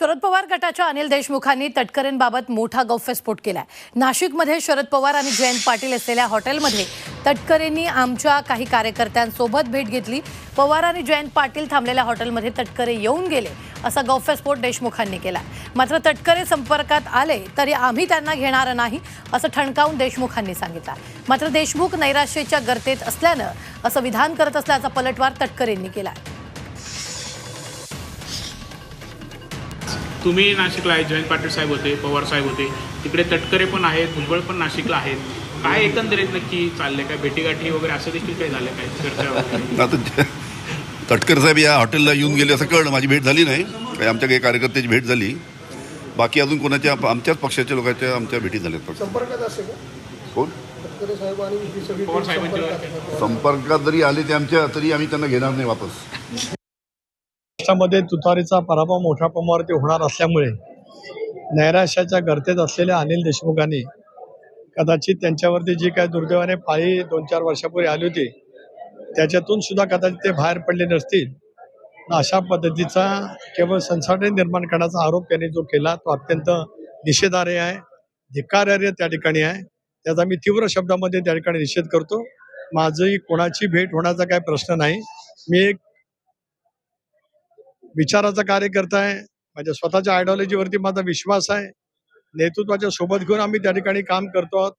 शरद पवार गटाच्या अनिल देशमुखांनी तटकरेंबाबत मोठा गौफ्यस्फोट केलाय. नाशिकमध्ये शरद पवार आणि जयंत पाटील असलेल्या हॉटेलमध्ये तटकरेंनी आमच्या काही कार्यकर्त्यांसोबत भेट घेतली. पवार आणि जयंत पाटील थांबलेल्या हॉटेलमध्ये तटकरे येऊन गेले असा गौफ्यस्फोट देशमुखांनी केला मात्र तटकरे संपर्कात आले तरी आम्ही त्यांना घेणार नाही असं ठणकावून देशमुखांनी सांगितलं. मात्र देशमुख नैराश्याच्या गर्तेत असल्यानं असं विधान करत असल्याचा पलटवार तटकरेंनी केला तुम्ही नाशिकला आहे जयंत पाटील साहेब होते पवार साहेब होते तिकडे तटकरे पण आहेत भुजबळ पण नाशिकला आहेत. काय एकंदरीत नक्की चाललंय? काय भेटीगाठी वगैरे असं देखील काही झालं काय? चर्चा वगैरे? तटकर साहेब या हॉटेलला येऊन गेले असं कळलं. माझी भेट झाली नाही. काही आमच्या काही कार्यकर्त्याची भेट झाली. बाकी अजून कोणाच्या आमच्याच पक्षाच्या लोकांच्या आमच्या भेटी का? कोण. संपर्कात जरी आले ते आमच्या तरी आम्ही त्यांना घेणार नाही वापस. महाराष्ट्रामध्ये तुतारीचा पराभव मोठ्या प्रमाणावरती होणार असल्यामुळे नैराश्याच्या गर्तेत असलेल्या अनिल देशमुखांनी कदाचित त्यांच्यावरती जी काय दुर्दैवाने पाळी दोन चार वर्षापूर्वी आली होती त्याच्यातून सुद्धा कदाचित ते बाहेर पडले नसतील. अशा पद्धतीचा केवळ संसार निर्माण करण्याचा आरोप त्यांनी जो केला तो अत्यंत निषेधार्ह आहे धिक्कार्य त्या ठिकाणी आहे. त्याचा मी तीव्र शब्दामध्ये त्या ठिकाणी निषेध करतो. माझी कोणाची भेट होण्याचा काही प्रश्न नाही. मी एक विचाराचा कार्यकर्ता आहे. माझ्या स्वतःच्या आयडिओलॉजीवरती माझा विश्वास आहे. नेतृत्वाच्या सोबत घेऊन आम्ही त्या ठिकाणी काम करतो आहोत.